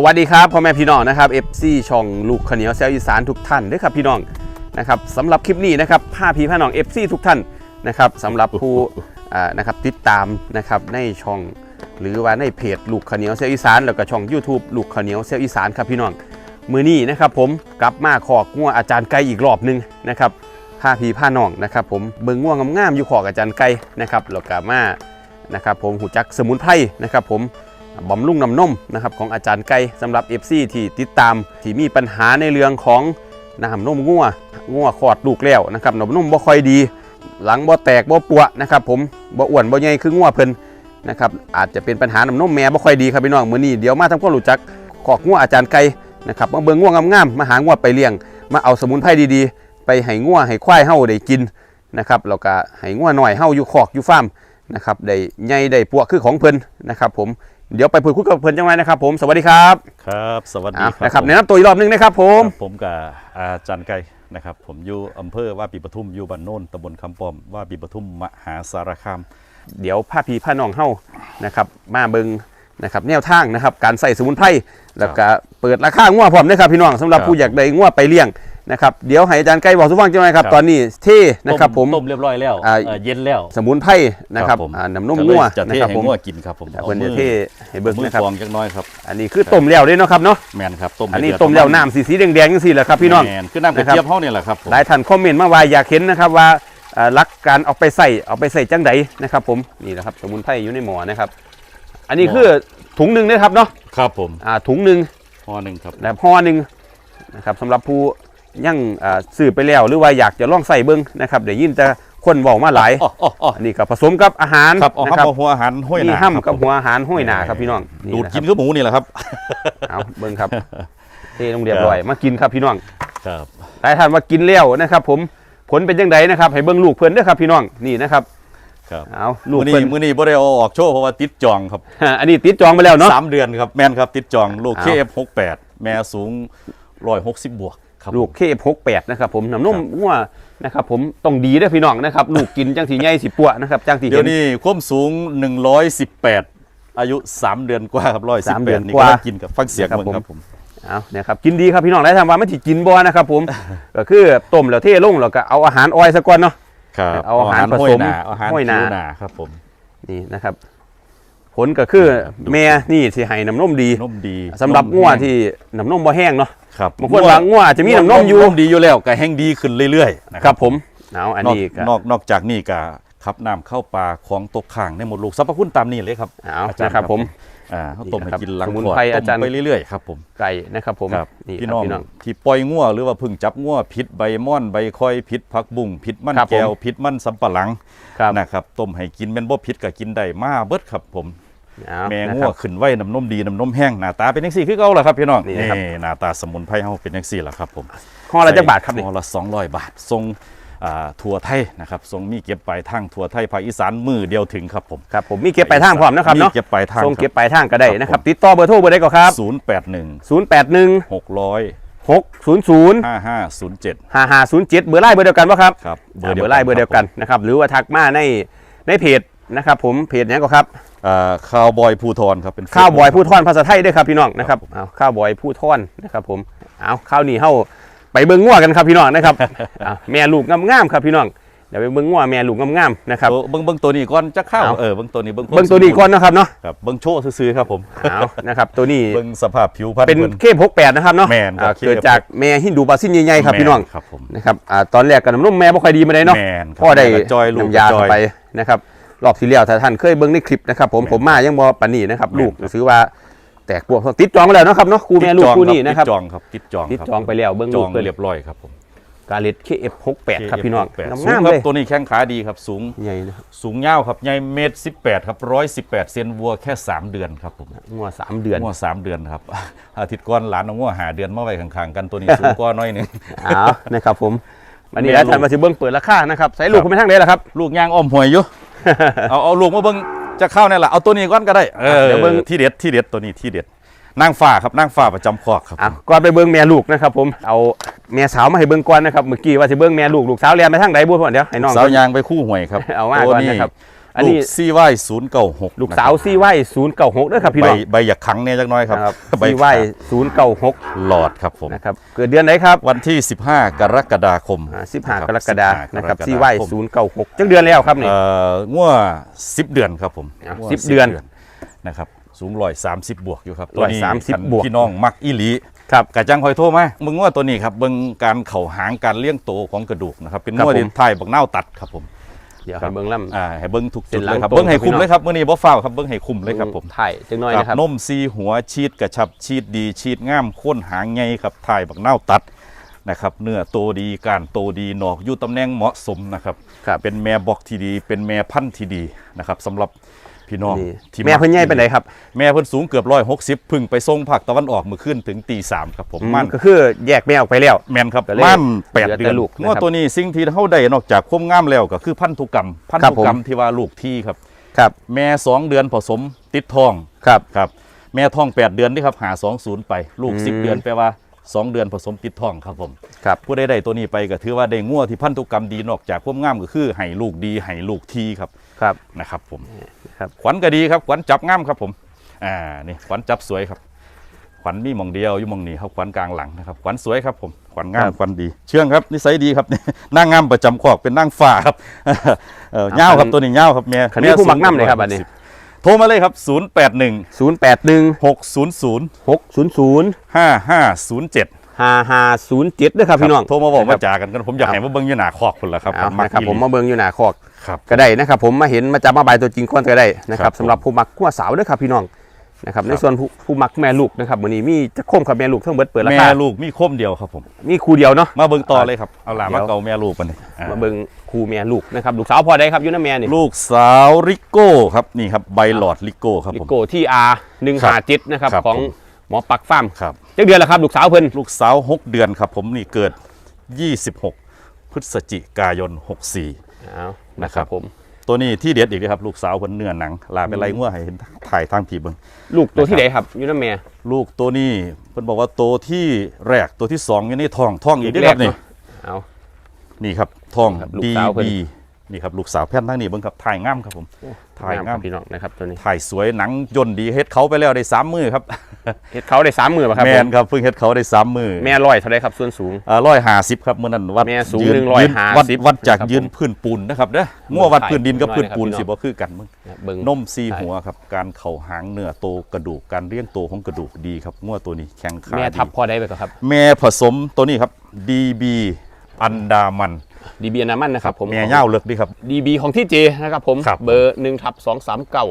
สวัสดีครับพ่อแม่พี่น้องนะครับ FC ช่องลูกขาวเหนียวแซวอีสานทุกท่านด้วยครับพี่น้องนะครับสำหรับคลิปนี้นะครับผ้าพีผ้าน้อง FC ทุกท่านนะครับสำหรับผู้อ่านะครับติดตามนะครับในช่องหรือว่าในเพจลูกขาวเหนียวแซวอีสานแล้วก็ช่อง YouTube ลูกขาวเหนียวแซวอีสานครับพี่น้องมือนี้นะครับผมกลับมาขอกงัวอาจารย์ไก่อีกรอบหนึงนะครับผ้าพีผ้าน้องนะครับผมเบิ่งง่วงงามๆอยู่ขอกอาจารย์ไก่นะครับแล้วก็มานะครับผมหูจักสมุนไพรนะครับผม บำรุงน้ำนมนะครับของอาจารย์ไก่สำหรับ FC ที่ติดตามที่มีปัญหาในเรื่องของน้ำนมงัวงัวขอดลูกแล้วนะครับน้ำนมบ่ค่อยดี หลังบ่แตกบ่ปวนะครับผมบ่อ้วนบ่ใหญ่คืองัวเพิ่นนะครับอาจจะเป็นปัญหาน้ำนมแม่บ่ค่อยดีครับพี่น้องมื้อนี้เดี๋ยวมาทำความรู้จักขอกงัวอาจารย์ไก่นะครับมาเบิ่งงัวงามๆมาหางัวไปเลี้ยง มาเอาสมุนไพรดีๆ ไปให้งัวให้ควายเฮาได้กินนะครับแล้วก็ให้งัวน้อยเฮาอยู่คอกอยู่ฟาร์มนะครับได้ใหญ่ได้ปวกคือของเพิ่นนะครับผม เดี๋ยวไปพูดคุยกับเพื่อนจังไรนะครับ ผมสวัสดีครับครับ สวัสดีอะครับนะครับผมแนะนำตัวอีกรอบหนึงนะครับผมครับผมกับอาจารย์ไก่นะครับ ผมอยู่อำเภอว่าปีปทุมอยู่บ้านโน่นตำบลคำปอมว่าปีปทุมมหาสารคามเดี๋ยวผ้าพีผ้าน้องเฮ้านะครับ มาเบิงนะครับแนวทางนะครับ การใส่สมุนไพรแล้วก็เปิดราคาง่วพร้อมนะครับพี่น้องสำหรับครับผู้อยากได้ง่วไปเลี้ยง นะครับเดี๋ยวให้อาจารย์ไก่บอกสุฟังจังไรครับ ครับ ตอนนี้เท่นะครับผมต้ต้มเรียบร้อยแล้วอ่า เอ่อเย็นแล้วสมุนไพรนะครับผมอ่าน้ำนมก็เลยง่วจะนะเทครับให้ผมงัวกินครับผมเพื่อนจะเท่ให้เบิงมือนะครับ ฟองจักหน้อยครับ อันนี้คือต้มแล้วเด้เนาะครับเนาะแมนครับต้มอันนี้ให้เดืดต้มแล้วน้ำสีสีแดงๆจังซี่แหละครับพี่น้อง แมนคือน้ำกระนะครับ เจี๊ยบเฮาเนี่ยแหละครับผมหลายท่านคอมเมนต์มาว่าอยากเห็นนะครับว่าเอ่อรักการเอาไปใส่เอาไปใส่จังไดนะครับผมนี่แหละครับสมุนไพรอยู่ในหมอนะครับ อันนี้คือถุงหนึ่งนะครับเนาะครับผมอ่าถุงหนึ่งห่อหนึ่งครับ แบบห่อหนึ่งนะครับสำหรับผู้ ยังอ่าซื้อไปแล้วหรือว่าอยากจะลองใส่เบิ้งนะครับเดี๋ยวยินจะคนบอกมาหลายอ๋ออ๋ออ๋ออันนี้ก็ผสมกับอาหารครับเอานะห้ามเอาหัวอาหารห้อยหนี่นาห้ำคกัรับบหัวอาหารห้อยหนาครับพี่น้องดูดะกินครับคือหมูนี่แหละครับเอาเบิ้งครับเทลงเรียบร้อยมากินครับพี่น้องครับหลายท่านว่ากินแล้วนะครับ ผมผลเป็นจังไดนะครับให้เบิ้งลูกเพื่อนเด้วยครับพี่น้องนี่นะครับครับเอาลูกมื้อนี้เพื่อนมื้อนี้บ่ได้เอาออกโชว์เพราะว่าติดจองครับอันนี้ติดจองไปแล้วเนาะสามเดือนครับแมนครับติดจองลูกอ้าว KF68 แม่สูง160บวก ครับ ลูกเคพกแปดนะครับผมน้ำนมงัวนะครับผมต้องดีเด้วยพี่น้องนะครับลูกกินจังสีใหญ่สิปัวนะครับจังสีเดี๋เห็ยวน นี้ความสูง 118 อายุ 3 เดือนกว่าครับสาม118เดือนนี่กก็ว่าได้กินกับฟังเสียงครับมึงครับผผมมเอาเนี่ยครับกินดีครับพี่น้องได้ทำว่าไม่ถิกินบ่นะครับผม ก็คือต้มแล้วเทลงแล้วก็เอาอาหารออยซะก่อนเนาะ ครับเอาอาหารผห้สอยมหนาอาหารห้อยหนาผิวหนาครับผม นี่นะครับ ผลก็คือแม่นี่สิให้น้ำนมดีนมดีสำหรับงัวที่น้ำนมบ่แห้งเนาะ ครับบางคนว่างัวอาจจะมีน้ำนมอยู่นมดีอยู่แล้วก็แห้งดีขึ้นเรื่อยๆนะคครัรับบผมเอาอันนอกนี้ก็นอกนอกจากนี้ก็ขับน้ำเข้าปลาของตกข่างในหมดลูกสรรพคุณตามนี้เลยครับเอาอาจารย์นะครับผมอ่าเขาต้มให้นี่นะครับกินหลังสมุนขวดไพรต้อาจารย์มไปเรื่อยๆครับผมไก่นะครับผมครับนี่พี่ครัน้บองพี่น้องที่ปล่อยงัวหรือว่าเพึ่งจับงัวพิษใบม่อนใบคอยพิษผักบุ้งพิษมันครับผมแก้วพิษมันสำปะหลังครับนะครับต้มให้กินแม่นบ่พิษก็กินได้มาเบิดครับผม เอาแม่นะงัควรับ ขึ้นไว้น้ำนมดีน้ำนมแห้งหน้าตาเป็นจังซี่คือเก่าล่ะครับพี่น้องนี่นะครับ หน้าตาสมุนไพรเฮาเป็นจังซี่ล่ะครับผมห่อละจักบาทครับนี่ ห่อละ200 บาททรงอ่าทั่วไทยนะครับทรงมีเก็บปลายทางทั่วไทยภาคอีสานมือเดียวถึงครับผม ครับผมมีเก็บปลายทางพร้อมนะครับเนาะมีเก็บปลายทางส่งเก็บปลายทางก็ได้ครับนะครับผมติดต่อเบอร์โทรเบอร์ใดก็ครับ 081 081 600 600 5507 5507 เบอร์ไล่เบอร์เดียวกันป่ะครับครับเบอร์ไล่เบอร์เดียวกันนะครับหรือว่าทักมาในในเพจ นะครับผมเพจนี้ก็ครับอ่าข่าวบอยภูทรครับเป็นข้าวบอย Facebook ผู้ท่อนภาษาไทยด้วยครับพี่น้องนะครับเอาข้าวบอยผู้ท่อนนะครับผมเอาข้าวนี่เฮาไปเบิ่งงัวกันครับพี่น้องนะครับเอาแม่ลูกงามๆครับพี่น้องเดี๋ยวไปเบิ่งงัวแม่ลูกงามๆนะครับตัวเบิ้งเบิ้งตัวนี้ก่อนจะเข้าเอาเออเบิ้งตัวนี้เบิ้งเบิ่งตัวนี้ก่อนนะครับเนาะครับเบิ้งโชว์ซื่อๆครับผมเอานะครับตัวนี้เบิ้งสภาพผิวพรรณเป็นพิ่เคพกแปดนะครับเนาะแม่นครับอ่าเกิดจากแม่ฮินดูบราซินใหญ่ๆครับแม่พี่น้องครับผมนะครับอ่าตอนแรกกับน้ำนมแม่บ่ค่อยดีมาได้เนาะแม่นครับพ่อได้แม่ก็จอยลูกน้ำยาจอยเข้าไปนะครับ รอบที่แล้วถ้าท่านเคยเบิ่งในคลิปนะครับผมแม่นผมมายังบ่ปานนี้นะครับแม่นลูกครับซื้อว่าแตกพวกติดจองไปแล้วเนาะครับเนาะครูแม่ลูกคู่นี้นะครับติดจองครับติดจองติดครับจองไปแล้วเบิ่งจลูอกงเพิ่นเรียบร้อยครับผมกาเลต KF68 ครับพี่น้องสูงงามคๆรับเลยตัวนี้แข้งขาดีครับสูงใหญ่นะครับสูงยาวครับใหญ่เมตรสิบแปดครับร้อยสิบแปดเซนวัวแค่สามเดือนครับผมงัวสามเดือนงัวสามเดือนครับอาทิตย์ก่อนหลานเอางัวหาเดือนมาไว้ข้างๆกันตัวนี้สูงกว่าน้อยหนึงอ้าวนะครับผมวันนี้แม่แล้วลูกท่านมาสิเบิ่งเปิดราคานะครับใส่ลูกครับคุณไปทางไหนล่ะครับลูกย่างอ้อมหวยอยู่ เอาเอาลูกมาเบิ้งจะเข้าเนี่ยแหละเอาตัวนี้ก่อนก็ได้เออเดี๋ยวเบิ่งที่เด็ดที่เด็ดตัวนี้ที่เด็ดนางฟ้าครับนางฟ้าประจำคอกครับอะก่อนไปเบิ่งแม่ลูกนะครับผมเอาแม่สาวมาให้เบิ่งก่อนนะครับเมื่อกี้ว่าสิเบิ่งแม่ลูกลูกสาวเรียนไปทางใดบ่พ่อเดี๋ยวให้น้องสาวยางไปคู่หวยครับเอามาตัวก่อนนี้นะครับ อันนี้ลูกซีไว้ศูนย์เก้าหกลูกสาวซีไว้ศูนย์เก้าหกด้วยครับพี่ใบน้องใบอยากขังเนี่ยจักหน้อยครับนะครับใบซีไว้ศูนย์เก้าหกหลอดครับผมนะครับเกิดเดือนไหนครับวันที่ 15 กรกฎาคมสิบห้ากรกฎาคมนะครับ15ซีไว้ศูนย์เก้าหกจังเดือนแล้วครับนี่เอ่องัว10เดือนครับผมอะงัว10เดือนนะครับสูงร้อยสามสิบบวกอยู่ครับร้อยสามสิบคันบวกพี่น้องมักอีหลีครับกะจังคอยโทรมามึงว่าตัวนี้ครับเบิ่งการเข่าหางการเลี้ยงโตของกระดูกนะครับเป็นครับงัวที่ผมไทยบักเน่าวตัดครับผม เดี๋ยวครัให้บเบิ้งล่อ่าให้เบิ้งทุกจุดเป็นหลัเลงยครับตรง เบิ้งให้ครับคุมพี่น้องเลยครับมื้อนี้บ่ฟ้าวครับเบิ้งให้คุมำเลยครับผมถ่ายจังน้อยครับนะครับ นมซีหัวชีดกระชับชีดดีชีดงามโค้นหางไงครับถ่ายบักเน่าวตัดนะครับ เนื้อโตดีการโตดีหนอกอยู่ตำแหน่งเหมาะสมนะครับ ครับ เป็นแม่บอกที่ดี เป็นแม่พันธุ์ที่ดีนะครับสำหรับ พี่น้องนี่ที่แม่เพิ่นใหญ่ไปไหนใดครับแม่เพิ่นสูงเกือบร้อยหกสิบพึ่งไปส่งภาคตะวันออกเมื่อคืนถึงตีสามครับผมมันก็คือแยกแม่ออกไปแล้ว แมนครับก็เลยม่านแปดเหลือแต่เดือนลูกนะครับงวดตัวนี้สิ่งที่เขาได้นอกจากความงามแล้วก็คือพันธุกรรม พันครับธุกรรมผม ที่ว่าลูกที่ครับ ครับแม่สองเดือนผสมติดทองครับ ครับแม่ท้องแปดเดือนนี่ครับหาสองศูนย์ไป ลูกอืมสิบเดือนแปลว่าสองเดือนผสมติดทองครับผม ครับ ผู้ใดได้ตัวนี้ไปก็ถือว่าได้งัวที่พันธุกรรมดีนอกจากความงามก็คือให้ลูกดีให้ลูกทีครับ ครับนะครับผมครับขวัญก็ดีครับขวัญจับงามครับผมอ่านี่ขวัญจับสวยครับขวัญมีหมองเดียวอยู่หมองนี้ครับขวัญกลางหลังนะครับขวัญสวยครับผมขวัญงามขวัญดี เชื่องครับนิสัยดีครับนางงามประจำคอกเป็นนางฟ้าครับเออเง่าวครับตัวนี้เง่าวครับเมียคันนี้ผู้มักนำเลยครับอันนี้ โทรมาเลยครับ 081 ศูนย์แปดหนึ่ง600 หกศูนย์ศูนย์5507 ห้าห้าศูนย์เจ็ดด้วยครับพี่น้อง โทรมาบอกนะคมารับจากันกันผมอยากให้มาเบิ่งอยู่หน้าคอกคุณละครับเอามักนะครับอีหลีผมมาเบิ่งอยู่หน้าคอก ครับ ก็ได้นะครับผมมาเห็นมาจับมาบายตัวจริงก่อนก็ได้นะคครัรับบผม สำหรับผู้มักขั้วสาวด้วยครับพี่น้อง นะครับในส่วนผู้ผู้มักแม่ลูกนะครับวันนี้มีจะคมกับแม่ลูกทั้งเบิดเปิดราแม่คาลูกมีคมเดียวครับผมมีคู่เดียวเนาะมาเบิ่งต่อเลยครับเอาล่ะเดี๋มายวเกาแม่ลูกมันนี่อ่ามาเบิ่งคู่แม่ลูกนะครับลูกสาวพอได้ครับอยูน้าแม่นี่ลูกสาวริโก้ครับนี่ครับใบหลอดริโก้ครับลิผม โก้ที่อาหนึ่งครัหาบจิตนะครับครับของผม หมอปักฟาร์มครับเจ็ดเดือนแล้วครับลูกสาวเพิ่นลูกสาว 6 เดือนครับผมนี่เกิด 26 พฤศจิกายน 64เอานะนะคครัรับบผม ตัวนี้ที่เด็ดอีกนะครับ ลูกสาวเพิ่นเนื้อหนังลาเป็นไรงัวให้เห็นถ่ายทางผีเบิ่งลูกตัวที่ไหนครับอยูน้าแม่ลูกตัวนี้เพิ่นบอกว่าตัวที่แรกตัวที่สองอยู่ในท้องท้องอีกเด้อครับนี่เอานี่ครับท้องครับลูกดีสาวเพิ่ นบีนี่ครับลูกสาวแพนทั้งนี้เบิ่งครับถ่ายงามครับผมถ่ายงามงาคมรับพี่น้องนะครับตัวนี้ถ่ายสวยหนังย่นดีเฮ็ดเขาไปแล้วได้สามมือครับเฮ็ดเขาได้สามมือป่ะครับแมผนมครับเพิ่งเฮ็ดเขาได้สามมือแม่ร้อยเท่าไรครับส่วนสูงร้อยห้าสิบครับเมื่อนั้นวัดแม่สูงยืหนึ่งยืร้อยนห้าวัดสิบวัดจากนะครับยืนผมพื้นปูนนะครับเด้องัววัดพื้นดินกับถ่ายพื้นปูนหน่อยสินะครับบ่คือกันมึงเบิ่งนมซีถ่ายหัวครับการเข่าหางเนื้อโตกระดูกการเลี้ยงโตของกระดูกดีครับงัวตัวนี้แข็งขาแม่ดีทับพอได้ไปก่อนครับ แม่ผสมตัวนี้ครับ DB อันดามัน ดีบีนามันนะครับผมแม่เง่าเลิกดีครับดีบีของที่เจนะครับผมครับเบอร์หนึ่งทับสองสามเก้า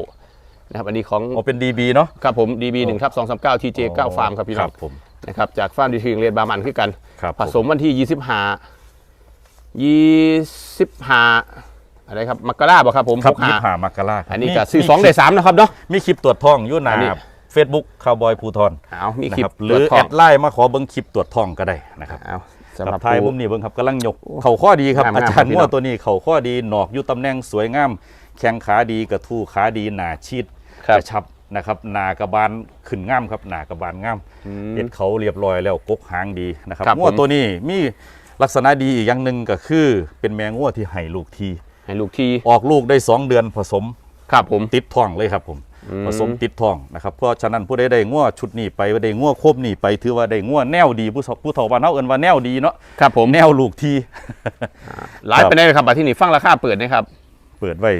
นะครับอันนี้ของอ๋อเป็น DB เนาะครับผมดีบีหนึ่งทับสองสามเก้าทีเจเก้าฟาร์มครับพี่น้องผมนะครับจากฟาร์มดีทีเรียนบามันคือกันครับผสมวันที่ยี่สิบห้ายี่สิบห้าอะไรครับมกราบ่ครับผมครับหกยี่ห้าห้ามกราคบอันนี้ก็มีซื้อสองได้สามนะครับเนาะมีคลิปตรวจท้องอยู่หน้าอันนี้เฟซบุ๊กคาวบอยภูทรเอามีนะคลิปครับหรือตวจแอท้งดไลน์มาขอเบิ้งคลิปตรวจท้องก็ได้นะครับเอา สำสำหหรัรับบไทยผู้มุมนี้เบิ้งครับกำลังยกเข่าข้อดีครับงามๆอาจารย์ครับพี่งัวน้องตัวนี้เข่าข้อดีหนอกอยู่ตำแหน่งสวยงามแข้งขาดีกระทู้ขาดีหนาชีดครับกระชับนะครับหนากระบาลขึ้นง่ามครับหนากระบาลง่ามเห็ดเขาเรียบร้อยแล้วกกหางดีนะครับครับงัวผมตัวนี้มีลักษณะดีอีกอย่างหนึ่งก็คือ เป็นแมงงัวที่ให้ลูกทีให้ลูกทีออกลูกได้สองเดือนผสมครับผมติดท้องเลยครับผมอืม ผสมติดท้องนะครับเพราะฉะนั้นผู้ใดได้งัวชุดนี้ไปได้งัวโคบนี้ไปถือว่าได้งัวแนวดีผู้ผู้เฒ่าบ้านเฮาเอิ้นว่าแนวดีเนาะครับผมแนวลูกทีหลายไปได้เลยครับบัดที่นี่ฟังราคาเปิดนะครับเปิดไว้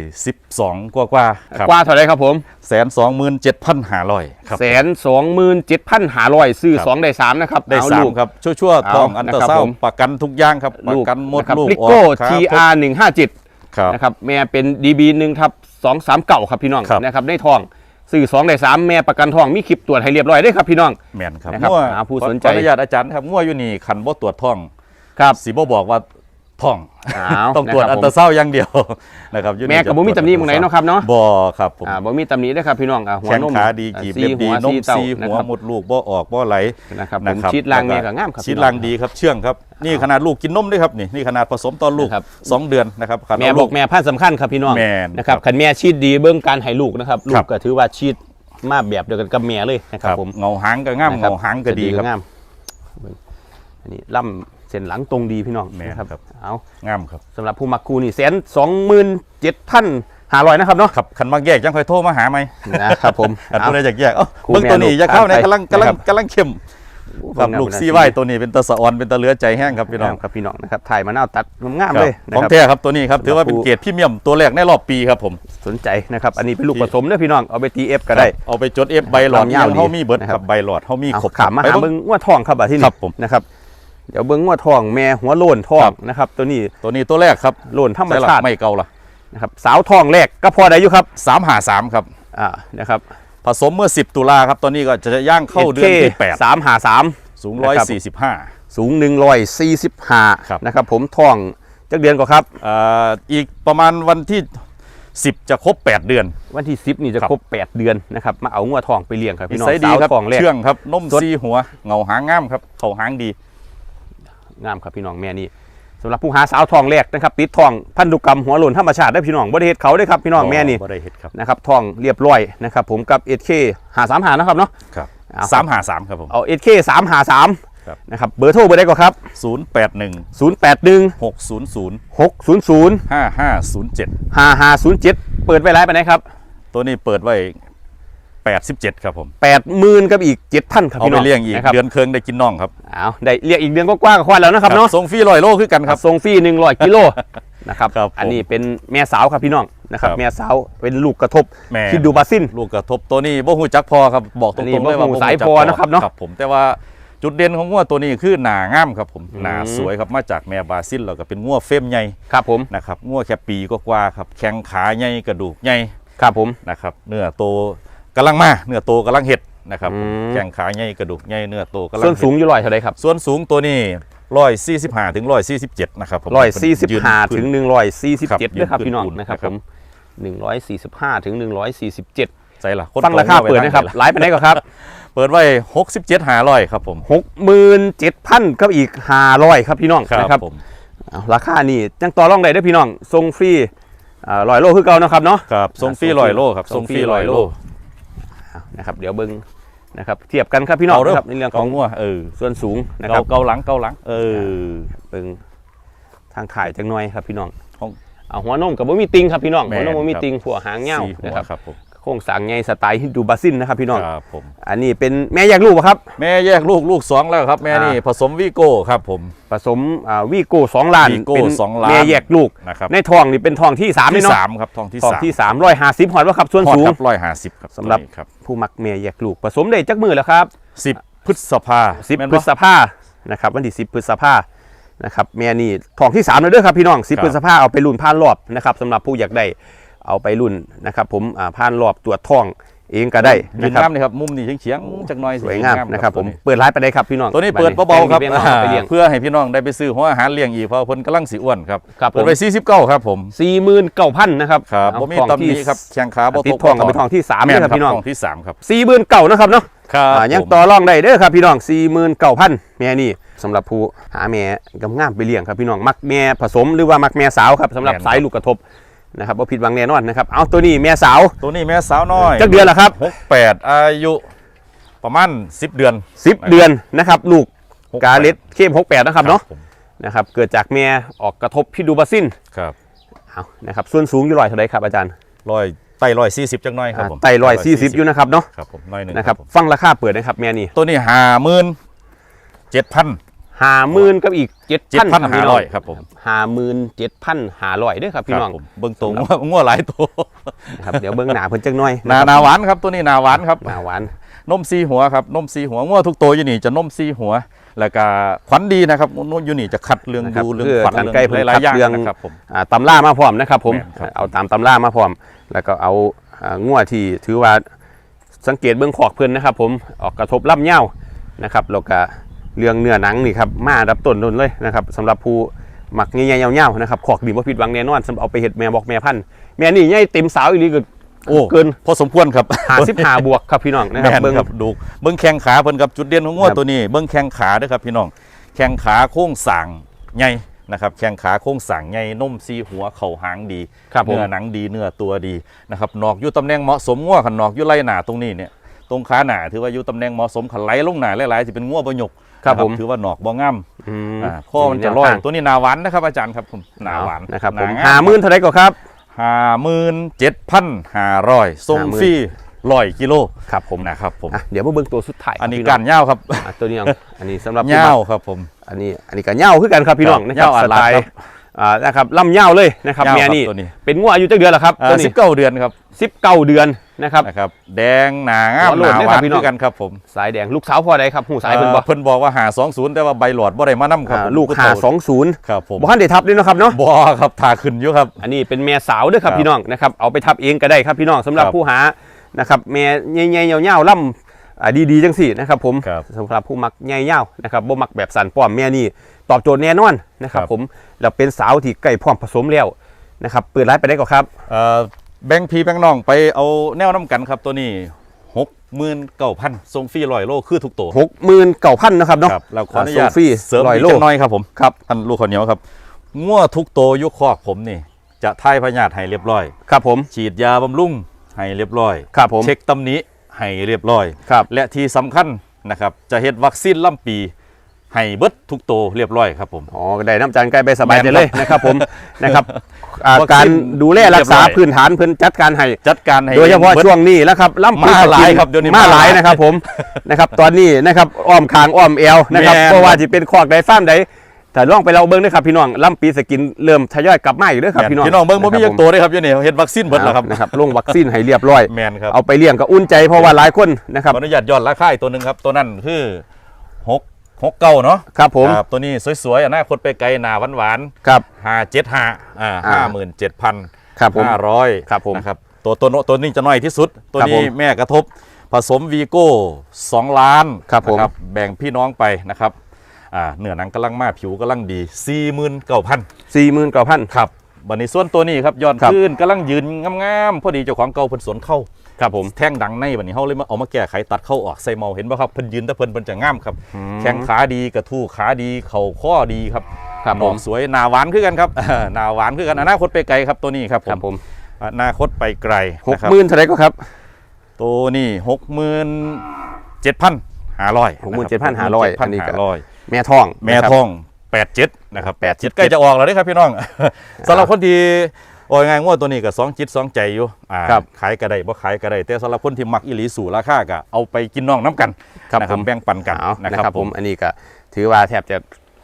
12 กว่ากว่าๆครับกว่าเท่าไรครับผมแสนสองหมื่นเจ็ดพันห้าร้อยครับแสนสองหมื่นเจ็ดพันห้าร้อยซื้อครับสองได้สามนะครับ ได้เอสามลูกครับชั่วๆทองเอาอันตรานะครับเศร้าผมประกันทุกอย่างครับ ประลูกกันหมดนะครับลูกลิออโก้กครับ TR หนึ่งห้าเจ็ดครับนะครับแม่เป็น DB หนึ่งทับสองสามเก่าครับพี่น้องครับนะครับได้ทอง ซื้อสองได้สามแม่ประกันทองมีคลิปตรวจให้เรียบร้อยได้ครับพี่น้อง แม่นครับนะครับมั่วหาผู้สนใจ ขออนุญาตอาจารย์ครับมั่วอยู่นี่ขันบ่ตรวจท้องครับสีบ่บอกว่า ท้องอ้าวต้องตรวจนะครับอันตราเศร้าว์อย่างเดียวนะครับอยู่แม่กับบ่มีตำหนิหม้องไหนเนาะครับเนาะบ่ครับผมอ่าบ่มีตำหนิได้อครับพี่น้องอ่าหัวแข้งนมขาดีกีบซีเล็บดีหัวนมเต้าซีนะหัวครับหมดลูกบ่ออกบ่ไหลนะครับผนะมครับชีดล่างแล้วแม่ก็งามครับชีดพี่น้องล่างดีครับเชื่องครับ นี่ขนาดลูกกินนมด้วยครับนี่นี่ขนาดผสมตอนลูกนะครับสองเดือนนะครับขนาดแม่เอาบลูอกแม่พันธุ์สำคัญครับพี่น้องแม่นนะครับครับคันแม่ชีดดีเบื้องการให้ลูกนะครับลูครักบก็ถือว่าชีดมาแบบเดียวกันกับแม่เลยนะคครัรับบผมเงาหางก็งามนะครัเงาหางก็ดีครับงามเบิ่งอันนี้ล่ำเส้นหลังตรงดีพี่น้องแม่นนะครับครับ เอางามครับสำหรับผู้มักคูนี่แสนสองหมื่นเจ็ดพันหาร้อยนะครับเนาะครับคันมักแยกจังค่อยโทรมาหาไหมนะครับผมอันเอาตัวไหนอยากแยกเอ้าคู่เบิ่งตัวนี้แม่ลูกอย่าเข้าในตามไปกำลังกำลังนะครับกำลังเข้มครับลูกซีไว้ตัวนี้เป็นตะสะออนเป็นตะเหลือใจแห้งครับพี่น้องครับพี่น้องนะครับถ่ายมะนาวตัดงามคๆรับเลยนะของครับแท้ครับตัวนี้ครับถือว่าเป็นผู้เกรดพรีเมียมตัวแรกในรอบปีครับผมสนใจนะครับอันนี้เป็นลูกผสมเด้อพี่น้องเอาไปตีเอฟก็ได้เอาไปจดเอฟใบหลอดลำยาวยังเฮามีเบิดดีคนะครัรับบใบหลอดเฮามีเอาครบขามมาไปหาเบิ่งเบิ้งงัวทองครับอะที่นี่ครับผมนะครับ เดี๋ยวเบิ้งงัวทองแม่หัวโลนทองครับนะครับ ตัวนี้ตัวนี้ตัวแรกครับโลนธรรมใช่ละชาติไม่เก่าละนะครับสาวทองแรกก็พอได้อยู่ครับสามหาสามครับอ่านะครับผสมเมื่อ 10 ตุลาครับตอนนี้ก็จะย่างเข้าเดือนที่สามหาสาม8สูงนะครับ145 สูงหนึ่งร้อยสี่สิบห้าครับนะครับผมทองจักเดือนก็ครับอ่าอีกประมาณวันที่ 10 จะครบ 8 เดือน วันที่สิบนี่จะครับครบแปดเดือนนะครับมาเอางัวทองไปเลี้ยงครับนิพี่น้องสัยดีสาวครับทองแรกเชื่องครับนมสดซีหัวเงาหางงามครับเขาหางดี งามครับพี่น้องแม่นี่สำหรับผู้หาสาวทองแรกนะครับติดทองพันธุกรรมหัวโลนธรรมชาติได้อพี่น้องบริเหตุเขาได้อครับพี่น้องแม่นี่บ่ได้เห็ดครับนะครับทองเรียบร้อยนะครับผมกับเอเคหาสามหานะครับเนาะครับเอาสามหาสามครับผมเอาเอเคสามหาสามครับนะครับเบอร์โทรเบอร์ได้ก็ครับศูนย์แปดหนึ่งศูนย์แปดหนึ่งหกศูนย์ศูนย์หกศูนย์ศูนย์ห้าห้าศูนย์เจ็ดห้าห้าศูนย์เจ็ดเปิดไว้ไรไปไหนครับ ตัวนี้เปิดไว้ 87 ครับผมแปดหมื่นกับอีกเจ็ดท่านครับเอาพี่ไปน้องเลี้ยงอีกนะครับเดือนเคืองได้กินน่องครับเอาได้เรียกอีกเดือนก็กว้างๆกับควายแล้วนะครับเนาะส่งฟรีลอยโลคือกันครับ ส่งฟรีหนึ่งร้อยกิโลนะครับครับผมอันนี้เป็นแม่สาวครับพี่น้องนะครับครับแม่สาวเป็นลูกกระทบแม่ คิดดูบาซิน ลูกกระทบตัวนี้บ่ฮู้จักพอครับบอกตรอันนี้งๆเลยว่าบ่ฮู้รู้สายจักพอนะครับเนาะครับผมแต่ว่าจุดเด่นของงัวตัวนี้คือหนางามครับผมอืมหนาสวยครับมาจากแม่บราซิลแล้วก็เป็นงัวเฟรมใหญ่ครับผมนะครับงัวแค่ปีก็กว่าๆครับแข้งขาใหญ่กระดูกใหญ่ครับผม นะครับเนื้อโต กำลังมาเนื้อโตกำลังเห็ดนะครับอืม แข้งขาใหญ่กระดูกใหญ่เนื้อโตกำลังส่วนเฮ็ดสูงอยู่ร้อยเท่าไรครับส่วนสูงตัวนี้ร้อยสี่สิบห้าถึงร้อยสี่สิบเจ็ดนะครับผมร้อยสี่สิบยืนห้าพื้น ถึงหนึ่งร้อยสี่สิบครับเจ็ดยืนด้วยครับพื้นพี่น้องปูนนะครับนะคผรับ มหนึ่งร้อยสี่สิบห้าถึงหนึ่งร้อยสี่สิบเจ็ดใจละคนฟังราคาโตเปิดนะครับไว้ไลฟ์ไปไหนก็ครับเปิดไว้หกสิบเจ็ดหาร้อยครับผมหกหมื่นเจ็ดพันกับอีกห้าร้อยครับพี่น้องนะครับผมเอาราคานี่จังต่อรองได้เด้วยพี่น้องทรงฟรีร้อยโลคือเก่านะครับเนาะ ครับทรงฟรีส่งฟรีร้อยโลครับส่ทรงงฟฟรีรีร้ร้ออยยโลโล นะครับเดี๋ยวเบิ้งนะครับเทียบกันครับพี่น้องเอาเด้อนะครับในเรื่องของเกางัวเออส่วนสูงนะคเการับเกาหลังเกาหลัง เออเบิ้งทางถ่ายจังหน่อยครับพี่น้องของเอาหัวนมกับบ่มีติงครับพี่น้องแม่หัวนมบ่มีครับติงหัวหางเงาสี่หัวนะครับครับผม โครงสร้างใหญ่สไตล์ฮินดูบาซินนะครับพี่น้องครับผมอันนี้เป็นแม่แยกลูกปะครับ แม่แยกลูกลูกสองแล้วครับแม่นี่อ่าผสมวีโก้ครับผมผสมอ่าวีโก้สองล้านวีโก้เป็นสองล้านแม่แยกลูกนะครับในทองนี่เป็นทองที่สามเลยที่เนาะสามครับทองที่ทองสามที่สามร้อยห้าสิบหอดว่าครับส่วนฮอดสูงครับร้อยห้าสิบครับสำหรับตัวนี้ครับผู้มักแม่แยกลูกผสมได้จักมือแล้วครับสิบพฤษภาสิบแม่นพฤบ่ษภานะครับวันที่สิบพฤษภานะครับแม่นี่ทองที่สามเลยเด้อครับพี่น้องสิบครับพฤษภาเอาไปรุ่นผ่านรอบนะครับสำหรับผู้อยากได้ เอาไปรุ่นนะครับ ผมอ่าผ่านรอบตรวจทองเองก็ได้ยืนะนครับงามนี่ครับมุมนี้เฉียงๆจักหน่อยสวยงามนะครับผมตัวเปิดร้านไปได้ครับพี่น้องตัวนี้เปิดเบาๆครับแงนี้ไปเลี้ยงเพื่อให้พี่น้องได้ไปซื้อหัวอาหารเลี้ยงอีกเพราะเพิ่นกำลังสิอ้วนครับครับผมเปิดไป49ครับผมสี่หมื่นเก้าพันนะครับครับเอาบ่มีทองตำหนิที่ครับแข้งขาบ่ติดตกทองกับเป็นทองที่สามแม่เลยนคครัรับบพี่น้องทองที่สามครับสี่หมื่นเก่านะครับเนาะครับอ่ายังผมต่อรองได้เด้อครับพี่น้องสี่หมื่นเก้าพันแม่นี่สำหรับผู้หาแม่กำงามไปเลี้ยงครับพี่น้องมักแม่ผสมหรือว่ามักแม่สาวครับสำหรับสายลูกกระทบ นะครับว่าผิดหวังแน่นอนนะครับ เอาตัวนี้แม่สาวตัวนี้แม่สาวน้อยจักเดือนละครับ68อายุประมาณ10เดือนสิบเดือนนะครับลูก68กาเล็ดเข้มหกแปดนะครับเนาะผมนะครับเกิดจากแม่ออกกระทบพิษดูบาซินครับเอานะครับส่วนสูงอยู่ร้อยเท่าไรครับอาจารย์ร้อยไต่ร้อยสี่สิบจังน้อยครับผมไตร้อยสี่สิบอยู่นะครับเนาะครับผมน้อยหนึ่งนะครับผมฟังราคาเปิดนะครับแม่นี่ตัวนี้ห้าหมื่นเจ็ดพัน ห้าหมื่นกับอีกเจ็ดเจ็ดพันพันห้าร้อยครับผมห้าหมื่นเจ็ดพันห้าร้อยด้วยครับพี่น้องครับผมเบิ้งตรงว่างัวหลายตัวนะครับเดี๋ยวเบิ้งหนาเพิ่นจังน้อยหนาะครับหนาหวานครับตัวนี้หนาหวานครับหนาหวานนมซีหัวครับนมซีหัวงัวทุกตัวอยู่นี่จะนมซีหัว แล้วก็ขวัญดีนะครับนุ่นอยู่นี่จะคัดเรื่องนะครับดูเรื่องเพื่อขวัญทางเรื่องใกล้เพิ่นหลายๆอย่างคัดเรื่องนะครับผมอ่าตำล่ามาพร้อมนะครับผมแม่นครับเอาตามตำล่ามาพร้อม แล้วก็เอาอ่างวดที่ถือว่าสังเกตเบื้องขอกเพื่อนนะครับ ผมออกกระทบล่ำเง่านะครับแล้วก็ เรื่องเนื้อหนังนี่ครับมาดับต้นนนเลยนะครับสำหรับผู้หมักเงี้ยๆเงาๆนะครับขอกดีว่าผิดหวังแน่นอนสำหรับเอาไปเห็ดแม่บอกแม่พันธุ์แม่นี่ใหญ่เต็มสาวอีหลีก็โอ้เกินพอสมควรครับหาสิบหาบวกครับพี่น้องนะคแม่รับนเบิ้งครับดูเบิ้งแข้งขาเพิ่นครับจุดเด่นของงัวครับตัวนี้เบิ้งแข้งขาเด้วยครับพี่น้องแข้งขาโค้งสร้างใหญ่นะครับแข้งขาโค้งสร้างใหญ่นมซีหัวเข่าหางดีครับผมเนื้อหนังดีเนื้อตัวดีนะครับนอกอยู่ตำแหน่งเหมาะสมงัวขันนอกอยู่ไล่หนาตรงนี้เนี่ยตรงขาหนาถือว่าอยู่ตำแหน่งเหมาะสมขันไหลลงหนาหลายๆจะเป็นงัวประยก ครับนะผมถือว่าหนอกบ่งามอืมอ่าข้อมันจะร้อยตัวนี้หนาหวานนะครับอาจารย์ครับผมหนาหวานนะครับผมงหาหมื่นเท่าไหรก็ครับห้าหมื่นเจ็ดพันห้าร้อยส่งฟรีร้อยกิโลครับผมนะครับผมอะเดี๋ยวมาเบิ่งตัวสุดท้ายอันนี้พี่การเหย้าครับอะตัวนี้เอาอันนี้สำหรับผู้เหย้ามักครับผม อันนี้อันนี้ก็เหย้าคือกันครับพี่น้องครับนะครับเหย้าอัสดลาดไตล์ครับ อ่านะครับล่ำเหย้าเลยนะครับเหย้าแม่ครับนี่ตัวนี้ เป็นงัวอายุจักเดือนแล้วครับตัวสินี้บเก้าเดือนครับสิบเก้าเดือนนะครับ นะครับ แดงหนางามหัวโหหลดนาเนี่ยหครัวาบนพี่น้องคือกันครับผมสายแดงลูกสาวพ่อใดครับหูสายเพิ่นบ่เพิ่นบอกว่าหาสองศูนย์แต่ว่าใบหลอดบ่ได้มานํครับอ่าผมลูกหาสองศูนย์ครับผมบ่ทันได้ทับด้วยเนาะครับเนาะ บ่ครับทาขึ้นอยู่ครับ อันนี้เป็นแม่สาวเด้วยครับครับพี่น้องนะครับเอาไปทับเองก็ได้ครับพี่น้องสำหรับครับผู้หานะครับแม่ใหญ่ๆยาวๆล่ำอ่าดีๆจังสี่นะครับผมครับ สำหรับผู้มักใหญ่ยาวนะครับบ่มักแบบสันป้อมแม่นี่ ตอบโจทย์แน่นอนนะครับครับผมแล้วเป็นสาวที่ใกล้พร้อมผสมแล้วนะครับเปิดร้านไปได้ก็ครับเอ่อแบงค์พีแบงค์น้องไปเอาแนวน้ำกันครับตัวนี้หกหมื่นเก้าพันทรงฟรีร้อยโลคือทุกตัวหกหมื่นเก้าพันนะครับเนาะครับเราขออนุญาตส่งฟรีเสริมร้อยอีกโลจักหน้อยครับผมครับท่านลูกคนเหนียวครับงัวทุกตัวยุคคอกผมนี่ จะทายพยาธิให้เรียบร้อย ครับผมฉีดยาบำรุงให้เรียบร้อยครับผมเช็คตำหนิให้เรียบร้อยครับและที่สำคัญนะครับจะเฮ็ดวัคซีนล่ำปี ให้เบิดทุกตัวเรียบร้อยครับผม อ๋อก็ได้น้ำจานใกล้ไปสบายใจแม่นครับเลยนะครับผมนะครับอ่าวัคซีนการดูแลรักษาเรียบร้อยพื้นฐานเพิ่นจัดการให้จัดการให้โดยเฉพาะบิดช่วงนี้แล้วครับล่ำมาหลายครับเดี๋ยวนี้มาหลายมาหลายนะครับผมนะครับตอนนี้นะครับอ้อมคางอ้อมเอวนะครับแม่นเพราะว่าจะเป็นคอกใดฟ้าร์มใดแต่ล่องไปเราเบิ้งด้วยครับพี่น้องล่ำปีสกินเริ่มทยอยกลับมาอีกเด้วยครับพี่น้องพี่น้องเบิ่งบ่มีนะคยัรับกตัวเลยครับอยู่นี่เฮ็ดวัคซีนเบิดแล้วครับนะครับลงวัคซีนให้เรียบร้อยแมนครับเอาไปเลี้ยงก็อุ่นใจเพราะว่าหลายคนนะครับขออนุญาตย้อนราคาอีกตัวหนึ่งครับตัวนั้นคือหก หกเก้าเนาะครับผมครับตัวนี้สวยๆอนาคตไปไกลหนาหวานครับๆห้าเจ็ดห้าอ่าอ่าห้าหมื่นเจ็ดพันครับผมห้าร้อยครับผมนะครับตัวตัวโนตัวนี้จะน้อยที่สุด ตัวครับผนี้มแม่กระทบผสมวีโก้สองล้านครับผมนะแบ่งพี่น้องไปนะครับอ่าเนื้อหนังกำลังมาผิวกำลังดีสี่หมื่นเก้าพันสี่หมื่นเก้าพันครับบันนี้ส่วนตัวนี้ครับย้อนครับขึ้นกำลังยืนงามๆพอดีเจ้าของเก่าเพิ่นสวนเข้า ครับผมแท่งดังในบันนี้เฮาเลยมาเอามาแก้ไขตัดเข้าออกใส่เมาเห็นป่ะครับเพิ่นยืนแต่เพิ่นเพิ่นจะงามครับ แข้งขาดีกระทู้ขาดีเข่าข้อดีครับครับหนผอมกสวยหนาหวานคือกันครับหนาหวานคือกันอนาคตไปไกลครับตัวนี้ครับครับผมอนาคตไปไกลหกนะครับหมื่นเท่าไหรก็ครับ ตัวนี้หกหมื่นเจ็ดพันห้าร้อย67,500อันนี้ก็ร้อยแม่ทองแม่นะครับทองแปดเจ็ดนะครับแปดเจ็ด87ใกล้จะออกแล้วเด้อครับพี่น้องสำหรับคนที่ โอ้ยงายงวดตัวนี้ก็สองจิตสองใจอยู่อ่าครับขายก็ได้บ่ขายก็ได้แต่สำหรับคนที่มักอิหลีสู่ราคาก็เอาไปกินน้องน้ำกันครับนะผม แบ่งปันกันเอานะนะคครัรับบผผม มอันนี้ก็ถือว่าแทบจะ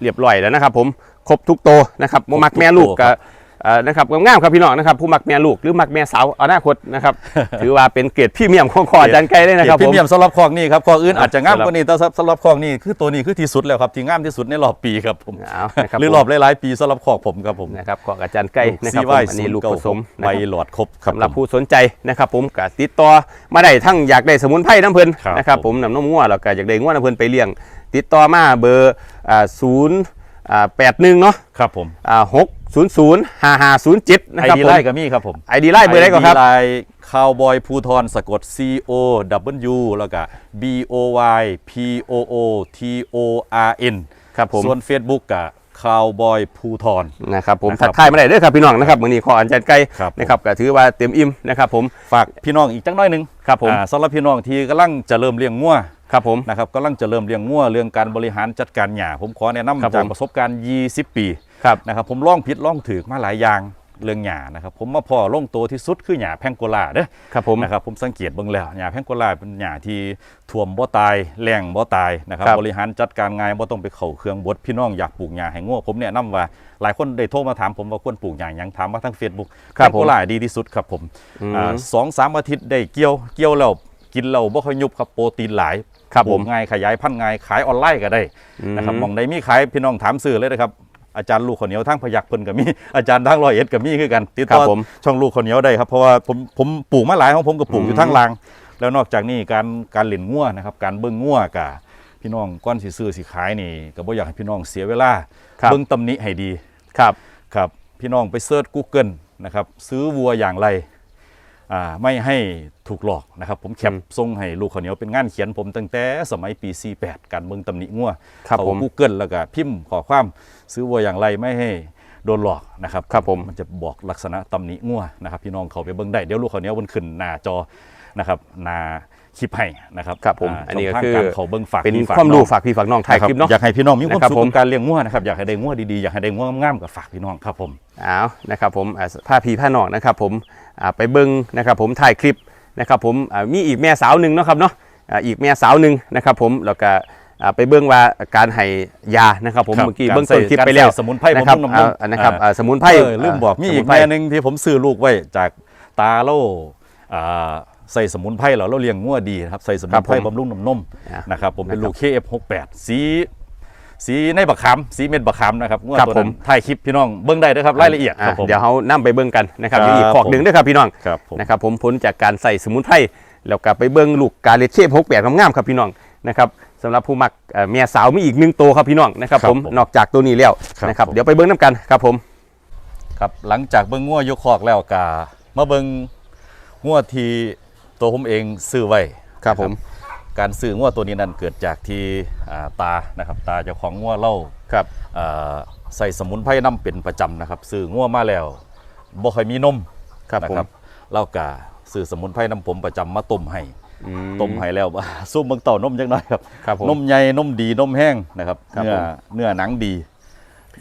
เรียบร้อยแล้วนะครับผมครบทุกโตวนะครับบ่มักแม่ลูกครบทุกตัวก็เอ่อ นะครับงามๆครับพี่น้องนะครับผู้มักแม่ลูกหรือมักแม่สาวอนาคตนะครับถือว่าเป็นเกรดพรี่เมียมของคออาจารย์ไกลเลยนะครับพรีผมเมียมสำหรับคลองนี่ครับคลองอื่นอะอาจจะงามสำหรับกว่านี้แต่สำหรับคลองนี่คือตัวนี้คือที่สุดแล้วครับที่งามที่สุดในรอบปีครับผมเอานะครับหรือรอบหลายๆปีสำหรับคลองผมครับผมนะครับของอาจารย์ไกลนะครับซีผมไว้อันนี้ลูกผสมใบนะครับหลอดครบครับสำหรับผมผู้สนใจนะครับผมก็ติดต่อมาได้ทั้งอยากได้สมุนไพรน้ำเพลินครับนะครับผผมมน้ำนมงัวแล้วก็อยากได้งัวน้ำเพลินไปเลี้ยง ติดต่อมาเบอร์ศูนย์แปดหนึ่งเนาะครับผมหก ศูนย์ศูนย์ห้าห้าศูนย์เจ็ดนะไอครับดีผมไล่กับมี่ครับผมไอดีไล่เบอร์ได้ก่อนครับไลน์คาวบอยภูทรสะกด C O W แล้วก็ B O Y P O O T O R N ครับผม ส่วน Facebook กับคาวบอยภูทร นะครับผมนะครับทักทายมาได้เด้อครับพี่น้องนะครับมือนี้ขออันจันไกลครับผมนะครับก็ถือว่าเต็มอิ่มนะครับผม ฝากพี่น้องอีกจังน้อยหนึงครับผม อ่าสำหรับพี่น้องที่กำลังจะเริ่มเลี้ยงงัว ครับผม นะครับกำลังจะเริ่มเลี้ยงงัวเรื่องการบริหารจัดการหญ้าผมขอแนะนำครับจากผม ประสบการณ์ 20 ปี ครับนะครับผมล่องผิดล่องถือมาหลายอย่างเรื่องหญ้านะครับผมมาพอลงตัวที่สุดคือหญ้าแพงโกลาเด้อครับผมนะครับผมสังเกตเบิ่งแล้วหญ้าแพงโกลาเป็นหญ้าที่ท่วมบ่ตายแรงบ่ตายนะครับครับบริหารจัดการง่ายบ่ต้องไปเข้าเครื่องบดพี่น้องอยากปลูกหญ้าให้งัวผมแนะนำว่าหลายคนได้โทรมาถามผมว่าควรปลูกหญ้าหยังถามมาทาง Facebook ครัแพบงผมโกลาดีที่สุดครับผมอืมอ่าสองสามอาทิตย์ได้เกี่ยวเกี่ยวแล้วกินแล้วบ่ค่อยยุบครับโปรตีนหลายครับปผลูมกง่ายขยายพันธุ์ง่ายขายออนไลน์ก็ได้อืมนะครับมองใดมีขายพี่น้องถามซื้อเลยนะครับ อาจารย์ลูกข้าวเหนียวทั้งพยักเพิ่นก็มีอาจารย์ทั้งร้อยเอ็ดก็มีคือกันติดครัต่อบผมช่องลูกข้าวเหนียวได้ครับเพราะว่าผมผมปลูกมาหลายของผมก็ปลูกอยู่อืมทั้งราง แล้วนอกจากนี้การการเล่นงัวนะครับการเบิ่งงัวกับพี่น้องก้อนสิซื้อสิขายนี่ก็บ่อยากให้พี่น้องเสียเวลาครับเบิ่งตำหนิให้ดีครับครับ พี่น้องไปเซิร์ช Google นะครับซื้อวัวอย่างไรอ่า ไม่ให้ถูกหลอกนะครับ ผมแคปอืมส่งให้ลูกข้าวเหนียวเป็นงานเขียนผมตั้งแต่สมัยปี 48 การเมืองตำหนิงัวครับเขาผม Google แล้วก็พิมพ์ขอความซื้อวัวอย่างไรไม่ให้โดนหลอกนะครับครับผมมันจะบอกลักษณะตำหนิงัวนะครับ พี่น้องเขาไปเบิ่งได้เดี๋ยวลูกข้าวเหนียวบนขึ้นหน้าจอนะครับหน้า คลิปให้นะครับครับผมาอันนี้ก็ช่งทางคือการเขาเบิ้งฝากเป็นพี่ฝกความรู้น้องฝากพี่ฝากน้องถ่ายคลิปเนาะอยากให้พี่น้องมีความนะครับสุขผมกับการเลี้ยงงัวนะครับอยากให้ได้งัวดีๆอยากให้ได้งัวงามๆกับฝากพี่น้องครับผมเอานะครับผมอ่าผ้าพีผ้านอกนะครับผมอ่าไปเบิ้งนะครับผมถ่ายคลิปนะครับผมอ่ามีอีกแม่สาวหนึ่งเนาะครับเนาะอ่าอีกแม่สาวหนึ่งนะครับผมแล้วก็อ่าไปเบิ้งว่าการให้ยานะครับผมครับเมื่อกี้การเบิ้งต้นใส่คลิปการไปแล้วใส่สมุนไพรนะครับบำรุงน้ำนมอ่านะครับอ่าอ่าสมุนไพรเออลืมบอกมีอีกสนไพรแม่หนึ่งที่ผมซื้อลูกไว้จากตาโล่อ่า ใส่สมุนไพรเราเราเลี้ยงงัวดีนะครับใส่สมุนไพรครับผมบำรุงน้ำนมอะนะครับผมเป็นนะครับลูก KF68 สีสีในบักขามสีเม็ดบักขามนะครับงัวครับตัวผนั้นมถ่ายคลิปพี่น้องเบิ้งได้นะครับรายละเอียดครับผมเดี๋ยวเขานํไปเบิ้งกันนะครับครับอยู่อีกขอกหนึ่งด้วยครับพี่น้องครับผมนะครับผมผลจากการใส่สมุนไพรแล้วก็ไปเบิ้งลูกกาเลเช่พกแปดงามๆครับพี่น้องนะครับสำหรับผู้มักเอ่อเมียสาวมีอีกหนึ่งตัวครับพี่น้องนะครับครับผมผมนอกจากตัวนี้แล้วครับนะครับผมเดี๋ยวไปเบิ้งน้ำกันครับผมครับหลังจากเบิ้งงัวยกคอกแล้วกามาเบิ้งงัวที่ ตัวผมเองซื้อไว้ครับผมการซื้องัวตัวนี้นั้นเกิดจากที่อ่าตานะครับตาเจ้าของงัวเล่าครับอ่าใส่สมุนไพรน้ำเป็นประจำนะครับซื้องัวมาแล้วบ่ค่อยมีนมครับนะผมเล่ากาซื้อสมุนไพรน้ำผมประจำมาต้มให้อืต้มให้แล้วสู้เบิ่งเต่านมจังหน่อยครับครับผมนมใหญ่นมดีนมแห้งนะครับครับเนื้อผมเนื้อหนังดี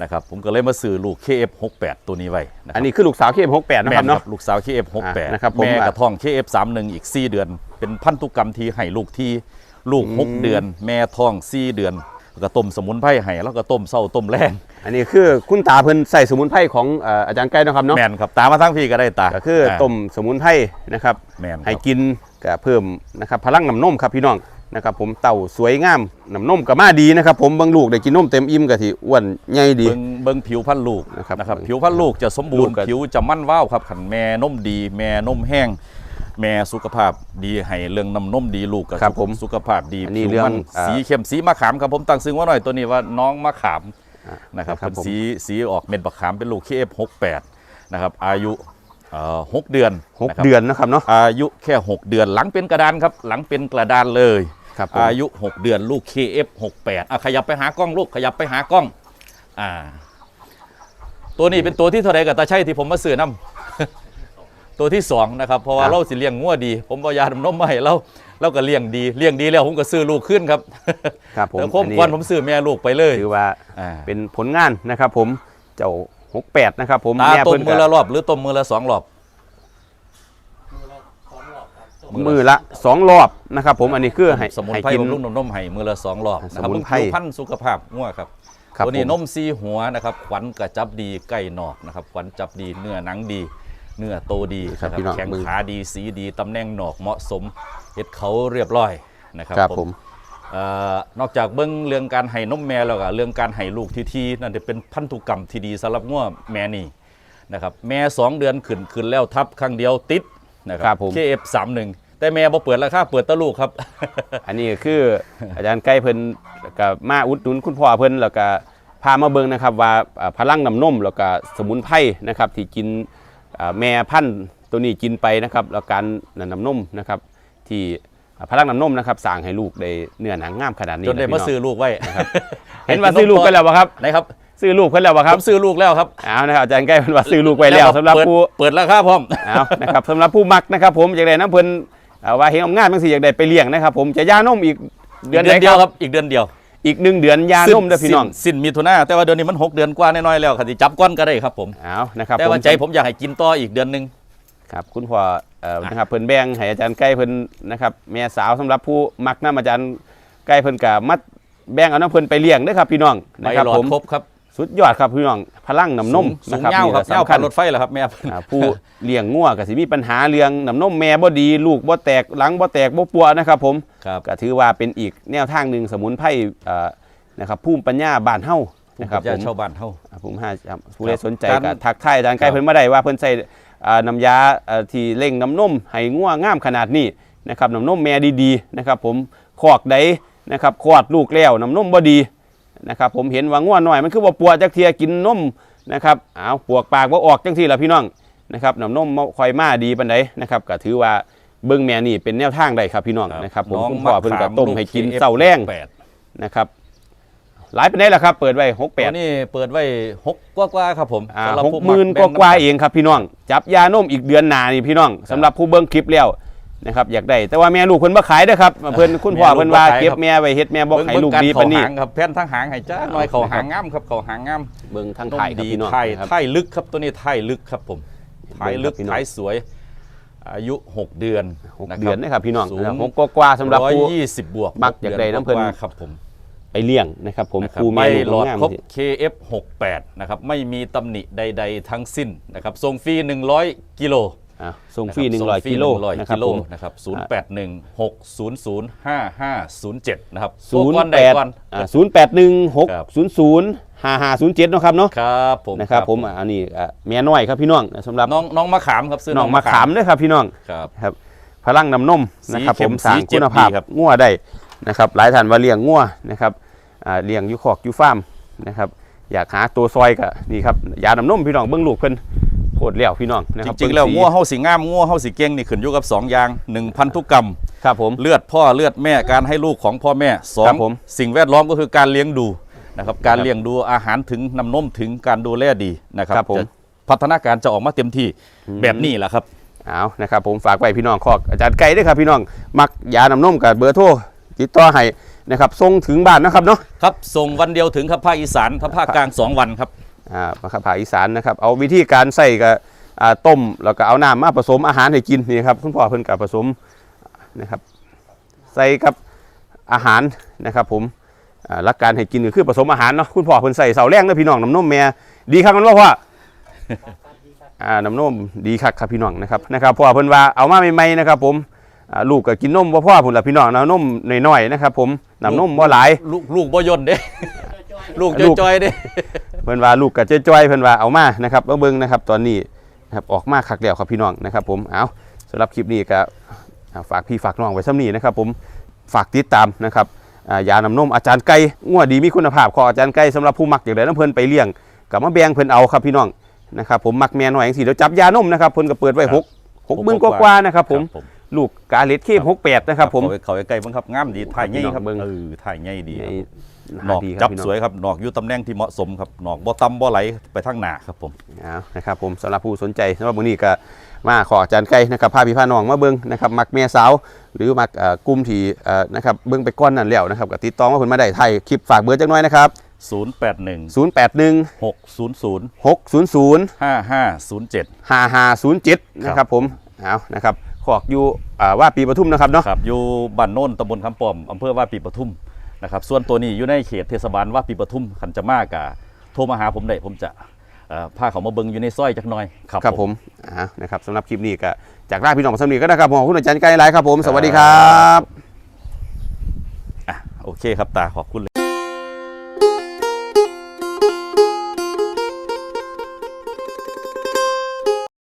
นะครับผมก็เลยมาซื้อลูก KF68 ตัวนี้ไว้นะคอัรับนนี้คือลูกสาวเข้มหกแปดนะแม่ครับนคเนาะ รับลูกสาว KF68 อ่านะครับผมแม่กระท้อง KF31 อีก 4 เดือน เป็นพันธุกรรมที่ให้ลูกที่ลูก 6 เดือน แม่ท้อง 4 เดือนแล้วก็ต้มสมุนไพรให้แล้วก็ต้มเศร้าต้มแรงอันนี้คือคุณตาเพิ่นใส่สมุนไพรของเอ่ออาจารย์ไก่นะครับเนาะแม่นครับตามมาทั้งพี่ก็ได้ตาก็คือต้มสมุนไพรนะครับแม่นครับให้กินก็เพิ่มนะครับพลังน้ำนมครับพี่น้อง นะครับผมเต่าสวยงามน้ำนมก็มาดีนะครับผมเบางลูกได้กินนมเต็มอิ่มก็ที่อ้วนใหญ่ดี เบิ่งเบิ่งผิวพันธุ์ลูกนะครับนะครับ ผิวพันธุ์ลูกจะสมบูรณ์ลูกก็ ผิวจะมั่นว้าวครับขันแม่นมดี แม่นมแห้ง แม่สุขภาพดีให้เรื่องน้ำนมดีลูกก็ครับผมสุขภาพดีอันนี้ผิวเรื่องมันอ่าสีเข้มสีมะขามครับผมตั้งซึ่งว่าหน่อยตัวนี้ว่าน้องมะขามนะครับครับเป็นผม สีสีออกเม็ดมะขามเป็นลูก KF68 นะครับอายุเอ่อหกเดือนหกนะครับ เดือนนะครับเนาะ อายุแค่ 6 เดือนหลังเป็นกระดานครับ หลังเป็นกระดานเลย ครับผม อายุ 6 เดือนลูก KF68 อะขยับไปหากล้องลูกขยับไปหากล้องอ่าตัวนี้เป็นตัวที่เท่าไรกับตาชัยที่ผมมาซื้อน้ำตัวที่สองนะครับเพราะว่าเราสิเลี้ยงงัวดี ผมเอายาดมนมมาให้เราเราก็เลี้ยงดีเลี้ยงดีแล้วผมก็ซื้อลูกขึ้นครับครับผมแต่คมอันนี้ก่อนผมซื้อแม่ลูกไปเลยถือว่าอ่าเป็นผลงานนะครับผมเจ้าหกแปดนะครับผมตาแม่ต้เพิ่มนมือก็ละรอบหรือต้มมือละสองรอบ มือละสองรอบนะครับผมอันนี้คือให้สมุนให้ไพรกินบำรุงนมนมให้มือละสองรอบนะครัสบมุมึนงไพรผิวพันธุ์สุขภาพงัวครับครับตัวนี้ผมนมซีหัวนะครับขวัญกระจับดีไก่นอกนะครับขวัญจับดีเนื้อหนังดี เนื้อโตดีครับนะพี่น้องแข้งมึงขาดีสีดีตำแหน่งหนอกเหมาะสมเห็ดเขาเรียบร้อยนะครับครับผมเอ่อนอกจากเบิ้งเรื่องการให้นมแม่แล้วก็เรื่องการให้ลูกที่ทีนั่นจะเป็นพันธุกรรมที่ดีสำหรับงัวแม่นี่นะครับแม่สองเดือนขึ้นขึ้นแล้วทับครั้งเดียวติดนะคครัรับบผม KF31 แต่แม่บ่เปิดราคาเปิดแตะลูกครับ อันนี้ก็คืออาจารย์ใกล้เพิ่นกับมาอุดหนุนคุณพ่อเพิ่นแล้วก็พามาเบิ่งนะครับว่าอ่าพลังน้ำนมแล้วก็สมุนไพรนะครับที่กินอ่าแม่พันธุ์ตัวนี้กินไปนะครับแล้วการน้ำนมนะครับที่อ่าพลังน้ำนมนะครับสร้างให้ลูกได้เนื้อหนังงามขนาดนี้จนได้ะมาพี่ซื้อลูกไว้เห็นว่าซื้อลูกกันแล้วบ่ครับนะครับซื้อลูกเพิ่นแล้วบ่คครัรับบซื้อลูกแล้วครับเอานะครับอาจารย์ใกล้เพิ่นว่าซื้อลูกไว้แล้วสำหรับเปิดผู้ เปิดราคาพร้อม เอานะครับสำหรับผู้มักนะครับผมอยากได้น้ำเพิ่นอ่า ว่าเห็นงานบางสิอยากได้ไปเลี้ยงนะครับ ผมจะย่านมอีกเดือนเดือนไหเดียวคครับรับอีกเดือนเดียว อีกหนึ่งเดือนยานมเด้อพี่น้องสิ้สิ้นมิถุนาแต่ว่าเดือนนี้มัน 6 เดือนกว่าน้อยๆแล้วครับสิจับก้อนก็ได้ครับผมเอานะครับแต่ว่าผมใจผมอยากให้กินต่ออีกเดือนหนึงครับคุณพ่อเอ่อนะครับเพิ่นแบ่งให้อาจารย์ใกล้เพิ่นนะครับแม่สาวสำหรับผู้มักน้ำอาจารย์ใกล้เพิ่นก็มัดแบ่งเอาน้ำเพิ่นไปเลี้ยงเด้อครับพี่น้องไปนะครับหลอผดมครบครับ สุดยอดครับพี่น้องพลังน้ำนมสูนะงครับเงาครับนี่เงาสำผ่านรถไฟเหรอครับแม่อ่าผู้เลี้ยงงัวก็สิมีปัญหาเรื่องน้ำนมแม่บ่ดี ลูกบ่แตกหลังบ่แตกบ่ปัวนะครับผมครับก็ถือว่าเป็นอีกแนวทางหนึ่งสมุนไพรเอ่อนะครับภูมิปัญญาบ้านเฮาผู้นะครับญาผติมชาวบ้านเฮา อ่าผมห้าครับผู้ใดสนใจการก็ทักทายอาจารย์ใกล้ครับ เพิ่นมาได้ว่าเพิ่นใส่อ่าน้ำยาเอ่อที่เร่งน้ำนมให้งัวงามขนาดนี้นะครับน้ำนมแม่ดีๆนะครับผมคอกใดนะครับคลอดลูกแล้วน้ำนมบ่ดี นะครับผมเห็นว่างัวน้อยมันคือบ่ปัวจักเทียกินนมนะครับอ้าวปวกปากบ่ออกจังซี่ล่ะพี่น้องนะครับน้ำนมบ่ค่อยมาดีปานใดนะครับก็ถือว่าเบิ่งแม่นี่เป็นแนวทางได้ครับพี่น้องนะครับผมน้องคุณพ่อเพิ่นก็มะขามต้มให้กินลูกเสาแรงแปดนะครับหลายปานใดล่ะครับ เปิดไว้ตัว68นี้เปิดไว้หกกว่าๆครับผมอ่าสำรับหกผู้หมื่นกแบ่ว่างกว่าน้ำเองครับพี่น้อง จับยานมอีกเดือนหนานี่พี่น้องสำหรับผู้เบิ้งคลิปแล้ว นะครับอยากได้แต่ว่าแม่ลูกเพิ่นบ่ขายเด้อครับเพิ่นคุณพ่อแม่ลูกเพิ่นว่าบ่ขายเก็บครับแม่ไว้เฮ็ดแม่บ่ให้ลูกเบิ่งดีๆปานนี้เขาหางครับแผ่นทั้งหางให้จ้าหน่อยเอาเขานะครับหางงามครับเขาหางงามเบิ่งทางต้นไทยครับดีพี่น้องไทยนะครับไทยลึกครับตัวนี้ไทยลึกครับผมไทยลึกเบิ่งครับพี่น้องไทยสวย อายุ 6 เดือนหกเดือนนะครับพี่น้องสูนะครับงหกกว่าๆสำหรับร้อยผู้ยี่สิบบวก มักอยากได้น้ำเพิ่นกว่าครับผมไปเลี้ยงนะครับผมนะครับครูใบแม่หลลูอกดงามครบสิ KF 68 นะครับไม่มีตำหนิใด ๆ ทั้งสิ้นนะครับส่งฟรี100 กิโลอะ ส่งฟรีนะคบ100กิโลส่งฟรี100นะครับกิโลผมนะครับ 081 600 5507 นะครับศูนย์โทรก่อนแปได้ดก่อนอ่าศูนย์แปดหนึ่งหกครับศูนย์ศูนย์ห้าห้าศูนย์เจ็ดเนาะครับเนาะครับผมนะครับผมอะอันนี้อะแม่น้อยครับพี่น้องสำหรับน้องน้องมะขามครับซื้อน้องมะขามด้วยครับพี่น้องครับครับพลังน้ำนมนะครับสีเข้ผมมสร้างสีเจ็คุดณภาพดีครับงัวได้นะครับ หลายท่านว่าเลี้ยงงัวนะครับอ่าเลี้ยงอยูคอกอยูฟาร์มนะครับ อยากหาตัวซอยก็นี่ครับยาน้ำนมพี่น้องเบิ้งลูกเพิ่น โคตรเลี้ยวพี่น้องนะคจรับริงๆแล้วเบิ่งัวเฮาสิงามงัวเฮาสิเก่งนี่ขึ้นอยู่กับสองอย่างหนึ่งพันธุกรรม ครับผม เลือดพ่อเลือดแม่การให้ลูกของพ่อแม่สอครังบผมสิ่งแวดล้อมก็คือการเลี้ยงดูนะครับการครับเลี้ยงดูอาหารถึงน้ำนมถึงการดูแลดีนะครับครับผม จะพัฒนาการจะออกมาเต็มที่แบบนี้แหละครับ เอานะครับผมฝากไว้พี่น้องคอกอาจารย์ไก่ด้วยครับพี่น้อง มักยาน้ำนมกับเบอร์โทรติดต่อให้นะครับส่งถึงบ้านนะครับเนาะ ครับส่งวันเดียวถึงครับภาคอีสานถ้าภาคกลางสองวันครับ อ่าภาษาอีสานนะครับ เอาวิธีการใส่กับอ่าต้มแล้วก็เอาน้ำมาผสมอาหารให้กินนี่ครับคุณพ่อเพิ่นกับผสมนะครับ ใส่กับอาหารนะครับ ผมอ่าหลักการให้กินก็คือผสมอาหารเนาะคุณพ่อเพิ่นใส่เสาแรงนะพี่น้องน้ำนมแม่ดีครับมันว่าพ่ออ่าน้ำนมดีคักครับพี่น้องนะครับนะครับพ่อเพิ่นว่าเอามาใหม่ๆนะครับ ผมอ่าลูกก็กินนมบ่พ่อพุ่นล่ะพี่น้องน้ำนมน้อยๆนะครับ ผมน้ำนมบ่หลาย ลูกลูกบ่ยนต์เด้ลูกลูกจอยๆเด้ เพิ่นว่าลูกกับจ้อยเพิ่นว่าเอามานะครับเบิ่งนะครับตอนนี้นะครับออกมาคักแล้วครับพี่น้องนะครับ ผมเอาสำหรับคลิปนี้ก็ฝากพี่ฝากน้องไว้ซ้ำนี้นะครับผมฝากติดตามนะครับยาน้ำนมอาจารย์ไก่งัวดีมีคุณภาพขออาจารย์ไก่สำหรับผู้มักอย่างไรน้ำเพิ่นไปเลี้ยงกับมาแบงเพิ่นเอาครับพี่น้องนะครับผมมักแม่น้อยอย่างสี่เดี๋ยวจับยานมนะครับเพิ่นก็เปิดไว้หกหกหมื่นกว่าๆนะครับผม ลูกกาเลตเคหกแปดนะครับ ผมเขาเขาใกล้ๆเบิ่งครับงามดีถ่ายใหญ่ครับเบิ่ง เออถ่ายใหญ่ดีครับหหนอกดีคจัรับบพี่น้องสวยครับหนอกอยู่ตำแหน่งที่เหมาะสมครับหนอกบ่ต่ำบ่ไหลไปทางหน้าครับผม เอานะครับผมสำหรับผู้สนใจสำหรับมื้อนี้ก็มาขออาจารย์ไก่นะครับพาพี่พาน้องมาเบิ่งนะครับมักแม่สาว หรือมักเอ่อกลุ่มที่เอ่อนะครับเบิ่งไปก้อนนั่นแล้วนะครับก็ติดต่อมาเพิ่นมาได้ไทยคลิปฝากเบอร์จักหน่อยนะครับ 081 081 600 600 5507 5507 นะครับผมเอานะครับ ขอกอยู่อ่าว่าปีปทุมนะครับเนาะครับอยู่บ้านโน่นตำบลคำปอมอำเภอว่าปีปทุมนะครับส่วนตัวนี้อยู่ในเขตเทศบาลว่าปีปทุมขันจะมากะโทรมาหาผมได้ผมจะเอ่อพาเขามาเบิงอยู่ในซอยจักหน่อยครับครับผมอ่านะครับสำหรับคลิปนี้ก็จากลาพี่น้องสำนีก็นะครับผมขอบคุณอาจารย์ไก่หลายครับผม สวัสดีครับอะโอเคครับตาขอบคุณเลย